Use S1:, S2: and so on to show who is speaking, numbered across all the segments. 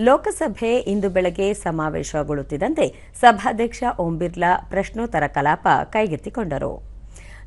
S1: ಲೋಕಸಭೆ ಇಂದು ಬೆಳಗ್ಗೆ ಸಮಾವೇಶಗೊಳ್ಳುತ್ತಿದ್ದಂತೆ ಸಭಾಧ್ಯಕ್ಷ ಓಂ ಬಿರ್ಲಾ ಪ್ರಶ್ನೋತ್ತರ ಕಲಾಪ ಕೈಗೆತ್ತಿಕೊಂಡರು.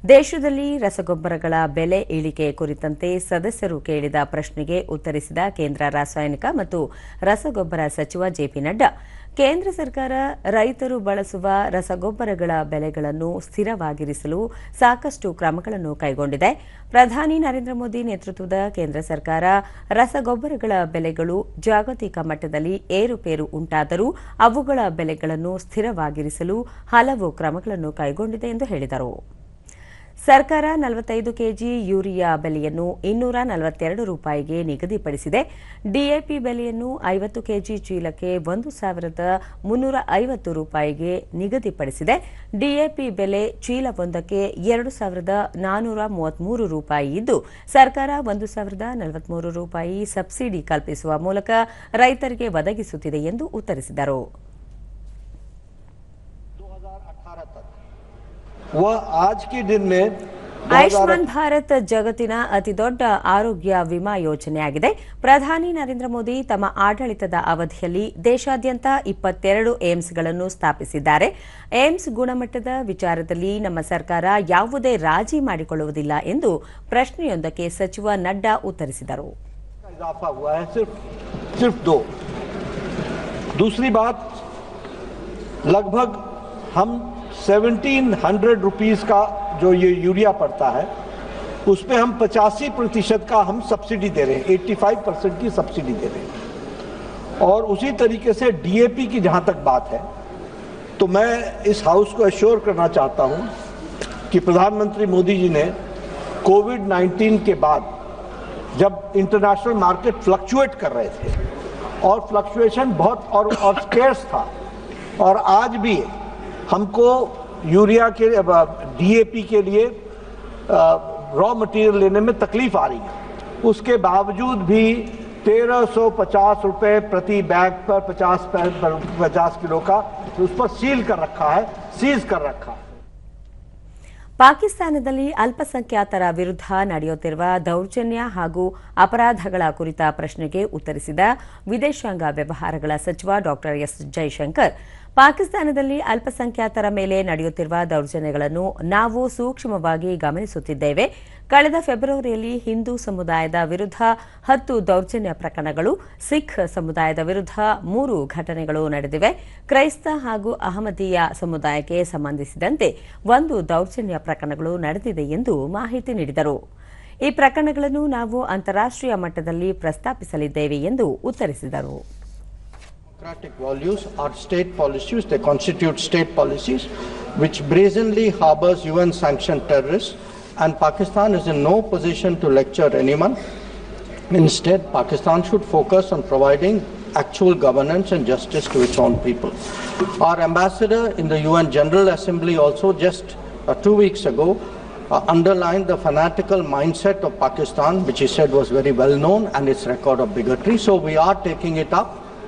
S1: ದೇಶದಲ್ಲಿ ರಸಗೊಬ್ಬರಗಳ ಬೆಲೆ ಇಳಿಕೆ ಕುರಿತಂತೆ ಸದಸ್ಯರು ಕೇಳಿದ ಪ್ರಶ್ನೆಗೆ ಉತ್ತರಿಸಿದ ಕೇಂದ್ರ ರಾಸಾಯನಿಕ ಮತ್ತು ರಸಗೊಬ್ಬರ ಸಚಿವ ಜೆಪಿ ನಡ್ಡಾ, ಕೇಂದ್ರ ಸರ್ಕಾರ ರೈತರು ಬಳಸುವ ರಸಗೊಬ್ಬರಗಳ ಬೆಲೆಗಳನ್ನು ಸ್ಥಿರವಾಗಿರಿಸಲು ಸಾಕಷ್ಟು ಕ್ರಮಗಳನ್ನು ಕೈಗೊಂಡಿದೆ. ಪ್ರಧಾನಿ ನರೇಂದ್ರ ಮೋದಿ ನೇತೃತ್ವದ ಕೇಂದ್ರ ಸರ್ಕಾರ ರಸಗೊಬ್ಬರಗಳ ಬೆಲೆಗಳು ಜಾಗತಿಕ ಮಟ್ಟದಲ್ಲಿ ಏರುಪೇರು ಉಂಟಾದರೂ ಅವುಗಳ ಬೆಲೆಗಳನ್ನು ಸ್ಥಿರವಾಗಿರಿಸಲು ಹಲವು ಕ್ರಮಗಳನ್ನು ಕೈಗೊಂಡಿದೆ ಎಂದು ಹೇಳಿದರು. ಸರ್ಕಾರ ನಲವತ್ತೈದು ಕೆಜಿ ಯೂರಿಯಾ ಬೆಲೆಯನ್ನು ಇನ್ನೂರ ನಲವತ್ತೆರಡು ರೂಪಾಯಿಗೆ ನಿಗದಿಪಡಿಸಿದೆ. ಡಿಎಪಿ ಬೆಲೆಯನ್ನು ಐವತ್ತು ಕೆಜಿ ಚೀಲಕ್ಕೆ ಒಂದು ಸಾವಿರದ ಮುನ್ನೂರ ಐವತ್ತು ರೂಪಾಯಿಗೆ ನಿಗದಿಪಡಿಸಿದೆ. ಡಿಎಪಿ ಬೆಲೆ ಚೀಲವೊಂದಕ್ಕೆ ಎರಡು ಸಾವಿರದ ನಾನೂರ ಮೂವತ್ಮೂರು ರೂಪಾಯಿ ಇದ್ದು, ಸರ್ಕಾರ ಒಂದು ಸಾವಿರದ ನಲವತ್ಮೂರು ರೂಪಾಯಿ ಸಬ್ಸಿಡಿ ಕಲ್ಪಿಸುವ ಮೂಲಕ ರೈತರಿಗೆ ಒದಗಿಸುತ್ತಿದೆ ಎಂದು ಉತ್ತರಿಸಿದರು.
S2: वह आज के दिन में 2018
S1: ಆಯುಷ್ಮಾನ್ ಭಾರತ್ ಜಗತ್ತಿನ ಅತಿದೊಡ್ಡ ಆರೋಗ್ಯ ವಿಮಾ ಯೋಜನೆಯಾಗಿದೆ ಪ್ರಧಾನಿ ನರೇಂದ್ರ ಮೋದಿ ತಮ್ಮ ಆಡಳಿತದ ಅವಧಿಯಲ್ಲಿ ದೇಶಾದ್ಯಂತ ಇಪ್ಪತ್ತೆರಡು ಏಮ್ಸ್ಗಳನ್ನು ಸ್ಥಾಪಿಸಿದ್ದಾರೆ ಏಮ್ಸ್ ಗುಣಮಟ್ಟದ ವಿಚಾರದಲ್ಲಿ ನಮ್ಮ ಸರ್ಕಾರ ಯಾವುದೇ ರಾಜಿ ಮಾಡಿಕೊಳ್ಳುವುದಿಲ್ಲ ಎಂದು ಪ್ರಶ್ನೆಯೊಂದಕ್ಕೆ ಸಚಿವ ನಡ್ಡಾ ಉತ್ತರಿಸಿದರು
S2: का इजाफा हुआ है सिर्फ सिर्फ दो दूसरी बात लगभग हम 1700 रुपीस का जो ये यूरिया पड़ता है उस पे हम पचासी प्रतिशत का हम सब्सिडी दे रहे हैं 85 परसेंट की सब्सिडी दे रहे हैं। और उसी तरीके से डीएपी की जहाँ तक बात है तो मैं इस हाउस को एश्योर करना चाहता हूँ कि प्रधानमंत्री मोदी जी ने कोविड 19 के बाद जब इंटरनेशनल मार्केट फ्लक्चुएट कर रहे थे, और फ्लक्चुएशन बहुत और और स्केर्स था, और आज भी हमको यूरिया के डीएपी के लिए रॉ मटेरियल लेने में तकलीफ आ रही है उसके बावजूद भी 1350 रुपए प्रति बैग पर 50 पर 50 किलो का उस पर सील कर रखा है सीज कर रखा है
S1: ಪಾಕಿಸ್ತಾನದಲ್ಲಿ ಅಲ್ಪಸಂಖ್ಯಾತರ ವಿರುದ್ಧ ನಡೆಯುತ್ತಿರುವ ದೌರ್ಜನ್ಯ ಹಾಗೂ ಅಪರಾಧಗಳ ಕುರಿತ ಪ್ರಶ್ನೆಗೆ ಉತ್ತರಿಸಿದ ವಿದೇಶಾಂಗ ವ್ಯವಹಾರಗಳ ಸಚಿವ ಡಾ ಎಸ್ ಜೈಶಂಕರ್ ಪಾಕಿಸ್ತಾನದಲ್ಲಿ ಅಲ್ಪಸಂಖ್ಯಾತರ ಮೇಲೆ ನಡೆಯುತ್ತಿರುವ ದೌರ್ಜನ್ಯಗಳನ್ನು ನಾವು ಸೂಕ್ಷ್ಮವಾಗಿ ಗಮನಿಸುತ್ತಿದ್ದೇವೆ. ಕಳೆದ ಫೆಬ್ರವರಿಯಲ್ಲಿ ಹಿಂದೂ ಸಮುದಾಯದ ವಿರುದ್ಧ ಹತ್ತು ದೌರ್ಜನ್ಯ ಪ್ರಕರಣಗಳು, ಸಿಖ್ ಸಮುದಾಯದ ವಿರುದ್ಧ ಮೂರು ಘಟನೆಗಳು ನಡೆದಿವೆ. ಕ್ರೈಸ್ತ ಹಾಗೂ ಅಹಮದೀಯ ಸಮುದಾಯಕ್ಕೆ ಸಂಬಂಧಿಸಿದಂತೆ ಒಂದು ದೌರ್ಜನ್ಯ ಪ್ರಕರಣಗಳು ನಡೆದಿದೆ ಎಂದು ಮಾಹಿತಿ ನೀಡಿದರು. ಈ ಪ್ರಕರಣಗಳನ್ನು ನಾವು ಅಂತಾರಾಷ್ಟ್ರೀಯ ಮಟ್ಟದಲ್ಲಿ ಪ್ರಸ್ತಾಪಿಸಲಿದ್ದೇವೆ ಎಂದು ಉತ್ತರಿಸಿದರು.
S2: Democratic values are state policies, they constitute state policies, which brazenly harbors UN sanctioned terrorists, and Pakistan is in no position to lecture anyone. Instead, Pakistan should focus on providing actual governance and justice to its own people. Our ambassador in the UN General Assembly also just uh, two weeks ago uh, underlined the fanatical mindset of Pakistan, which he said was very well known, and its record of bigotry. So we are taking it up